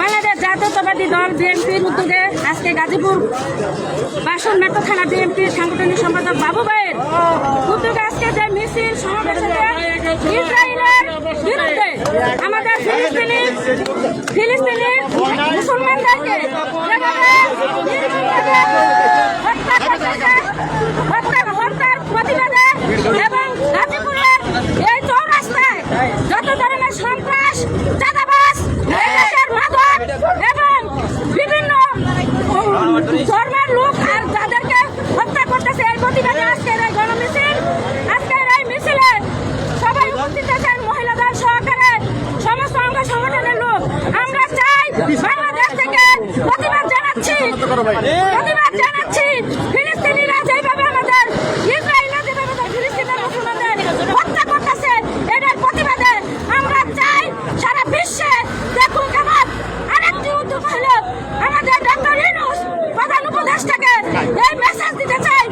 বাংলাদেশ জাতীয়তাবাদী দল বিএনপির উদ্যোগে আজকে গাজীপুর বাসন মেট্রো থানা বিএনপির সাংগঠনিক সম্পাদক বাবু ভাইয়ের উদ্যোগে আজকে যে মিছিল ইসরায়েলের বিরুদ্ধে আমাদের ফিলিস্তিনি ফিলিস্তিনি মুসলমানদেরকে হত্যা ধর্মের লোক আর যাদেরকে হত্যা করতেছে, এই প্রতিবাদে আজকের এই গণমিছিল আজকের এই মিছিলে সবাই উপস্থিত আছেন মহিলা দল সহকারে, সমস্ত অঙ্গ সংগঠনের লোক। আমরা চাই বাংলাদেশ থেকে প্রতিবাদ জানাচ্ছি প্রতিবাদ জানাচ্ছি। এই মেসেজ দিতে চাই।